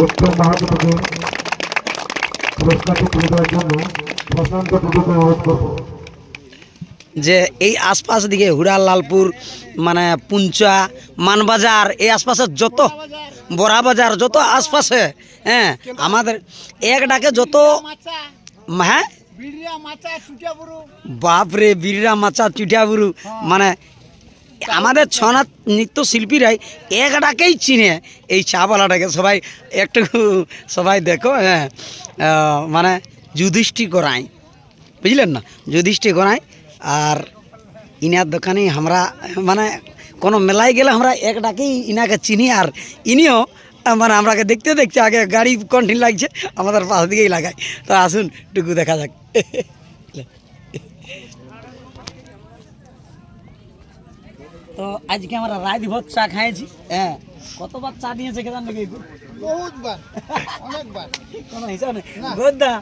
উত্তম মাহাতোকে পুরস্কারটি তুলে দেওয়ার জন্য প্রশান্ত টুডুকে অনুরোধ করব। যে এই আশপাশ দিকে হুড়াল লালপুর মানে পুঞ্চা মানবাজার এই আশপাশের যত বড়া বাজার যত আশপাশে হ্যাঁ আমাদের এক ডাকে যত হ্যাঁ? বাপরে বীররা মাচা চুটিয়াবুরু মানে আমাদের ছনাথ নৃত্য শিল্পীরাই এক ডাকেই চিনে এই চাওয়ালাটাকে সবাই একটু সবাই দেখো হ্যাঁ মানে যুধিষ্ঠি করাই বুঝলেন না? যুধিষ্ঠি করাই আর ইনার দোকানে আমরা মানে কোনো মেলায় গেলে আমরা এক ডাকেই ইনাকে চিনি আর ইনিও মানে আমরাকে দেখতে দেখতে আগে গাড়ি কন্টিন লাগছে, আমাদের পাশ দিকেই লাগায়। তো আসুন টুকু দেখা যাক। তো আজকে আমরা রাত ভোর চা খাইছি হ্যাঁ কতবার চা দিয়েছে কেদার নাকি বহুতবার অনেকবার। কোনো হিসাব নেই। গোদ্দা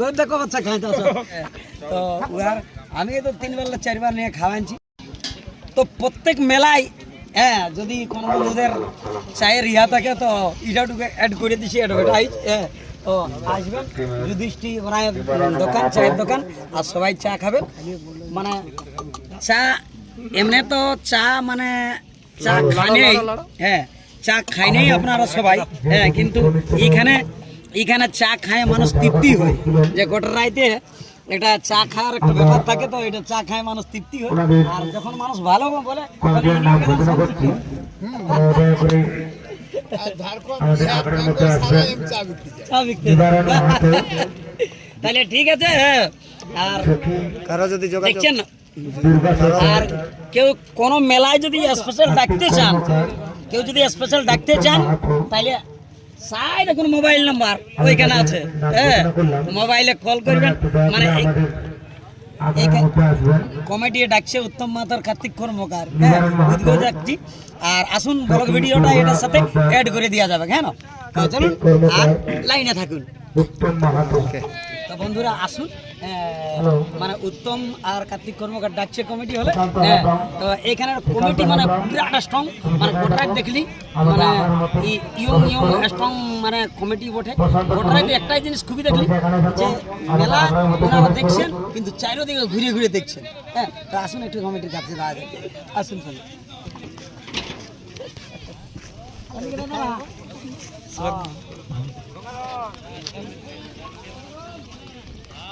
গোদ্দা কবার চা খাইতে আসো? তো উহার আমি তো তিনবার চারবার নিয়ে খাওয়াইছি। তো প্রত্যেক মেলায় হ্যাঁ যদি কোনো বন্ধুদের চায়ের ইয়া থাকে তো ইটাটুকু অ্যাড করে দিছি অ্যাডভার্টাইজ হ্যাঁ। তো আসবেন যুধিষ্ঠি রায়ের দোকান চায়ের দোকান আর সবাই চা খাবেন। মানে চা এমনি তো চা মানে চা খানেই হ্যাঁ চা খাই নেই আপনারা সবাই। হ্যাঁ কিন্তু এইখানে এইখানে চা খায় মানুষ তৃপ্তি হয়। যে গোটা রাইতে এটা চা খাওয়ার একটা ব্যাপার থাকে তো এটা চা খায় মানুষ তৃপ্তি হয়। আর যখন মানুষ ভালো বলে তাহলে ঠিক আছে হ্যাঁ। আর কারও যদি দেখছেন আর কেউ কোনো মেলায় যদি স্পেশাল ডাকতে চান কেউ যদি স্পেশাল ডাকতে চান তাহলে সাইড এখন মোবাইল নাম্বার ওইখানে আছে। হ্যাঁ মোবাইলে কল করবেন। মানে কমেডি ডাকছে উত্তম মাতার কার্তিক কর্মকার। হ্যাঁ যাচ্ছি। আর আসুন ব্লগ ভিডিওটা এটার সাথে অ্যাড করে দেওয়া যাবে। হ্যাঁ না? চলুন আর লাইনে থাকুন। উত্তম মাহাতো। তো বন্ধুরা আসুন মানে উত্তম আর কার্তিক কর্মকার ডাকছে কমিটি হলে হ্যাঁ তো এখানের কমিটি মানে বিরাট স্ট্রং মানে গোটাই দেখলি মানে ইয়ং ইয়ং স্ট্রং মানে কমিটি বটে। গোটাই একটাই জিনিস খুবই দেখলি যে মেলা ওনারা দেখছেন কিন্তু চারিদিকে ঘুরে ঘুরে দেখছেন। হ্যাঁ তো আসুন একটু কমিটির কাছে দাঁড়া যাবে আসুন চলুন।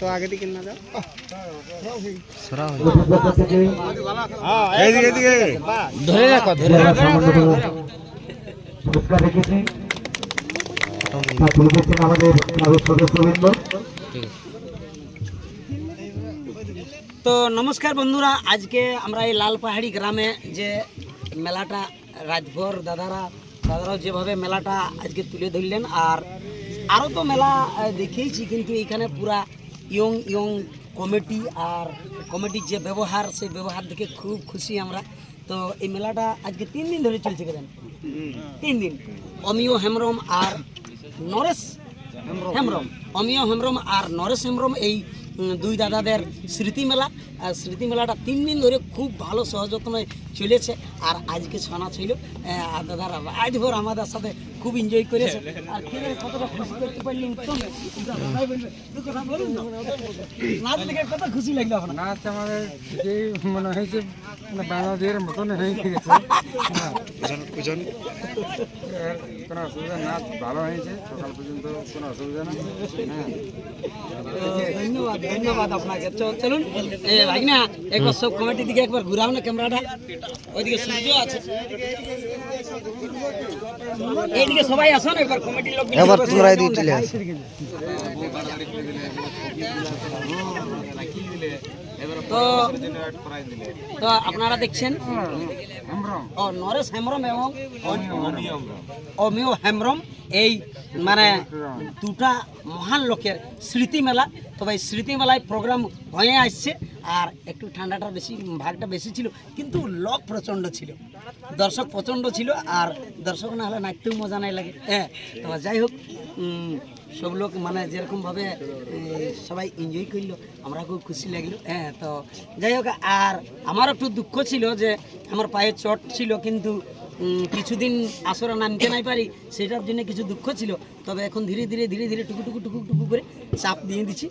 তো আগে দিকে না যাও উত্তরবঙ্গ থেকে এইদিকে এইদিকে ধরে রাখো ধরে পুরস্কার রেখেছি তা তুলে দিচ্ছেন আমাদের ক্লাবের সদস্যবৃন্দ তো নমস্কার বন্ধুরা আজকে আমরা এই লাল পাহাড়ি গ্রামে যে মেলাটা রাজভর দাদারা দাদারাও যেভাবে মেলাটা আজকে তুলে ধরলেন আর আরও তো মেলা আহ, দেখেইছি কিন্তু এখানে পুরা ইয়ং ইয়ং কমিটি আর কমিটির যে ব্যবহার সেই ব্যবহার দেখে খুব খুশি আমরা। তো এই মেলাটা আজকে তিন দিন ধরে চলছে কেন তিন দিন। অমিয় হেমরম আর নরেশ হেমরম অমিয় হেমরম আর নরেশ হেমরম এই দুই দাদাদের স্মৃতিমেলা। আর স্মৃতিমেলাটা তিন দিন ধরে খুব ভালো সহযত্নে চলেছে। আর আজকে শোনা ছিল আর দাদারা আজ ভোর আমাদের সাথে খুব এনজয় করেছে আর কে কতটা খুশি করতে পারলি উত্তম দাদাই বলবে, দু কথা বলুন না। নাচ দেখে কত খুশি লাগল আপনার নাচ আমাদের যে মনে হয়েছে মানে বাংলাদেশের মতন হয়ে গেছে হ্যাঁ। কোনো অসুবিধা নাচ ভালো হয়েছে সকাল পর্যন্ত কোনো অসুবিধা নেই হ্যাঁ ধন্যবাদ ধন্যবাদ আপনাকে চলুন এ ভাই না একবার সব কমিটির দিকে একবার ঘুরাও না ক্যামেরাটা ওইদিকে সূর্য আছে এইদিকে সবাই আসুন একবার কমিটির লোক চলে আসো। তো তো আপনারা দেখছেন? ও নরেশ হেমব্রম এবং অমিয় হেমব্রম। এই মানে দুটা মহান লোকের স্মৃতি মেলা তবে এই স্মৃতি মেলায় প্রোগ্রাম হয়ে আসছে আর একটু ঠান্ডাটা বেশি, ভাগটা বেশি ছিল, কিন্তু লোক প্রচণ্ড ছিল। দর্শক প্রচণ্ড ছিল আর দর্শক না হলে নাচতেও মজা নাই লাগে। হ্যাঁ তো যাই হোক সব লোক মানে যেরকমভাবে সবাই এনজয় করল আমরা খুব খুশি লাগল। হ্যাঁ তো যাই হোক, আর আমার একটু দুঃখ ছিল যে আমার পায়ে চট ছিল, কিন্তু কিছুদিন আসরে নামতে নাই পারি সেটার জন্য কিছু দুঃখ ছিল। তবে এখন ধীরে ধীরে ধীরে ধীরে টুকু টুকু টুকু টুকু করে চাপ দিয়ে দিচ্ছি।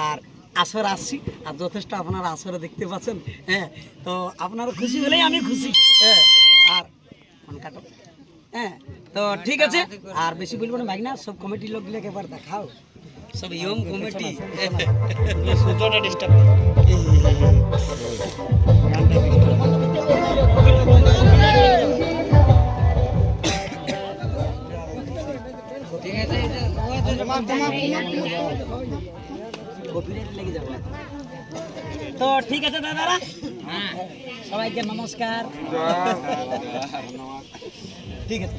আর আসর আসছি আর যথেষ্ট আপনারা আসরে দেখতে পাচ্ছেন হ্যাঁ। তো আপনারা খুশি হলেই আমি খুশি হ্যাঁ। আর ফোন কাটো হ্যাঁ। তো ঠিক আছে আর বেশি বলব না ভাই না সব কমিটির লোকগুলোকে একবার দেখাও। সব ইয়ং কমিটি ডিস্টার্ব তো ঠিক আছে দাদারা? সবাইকে নমস্কার। ঠিক আছে।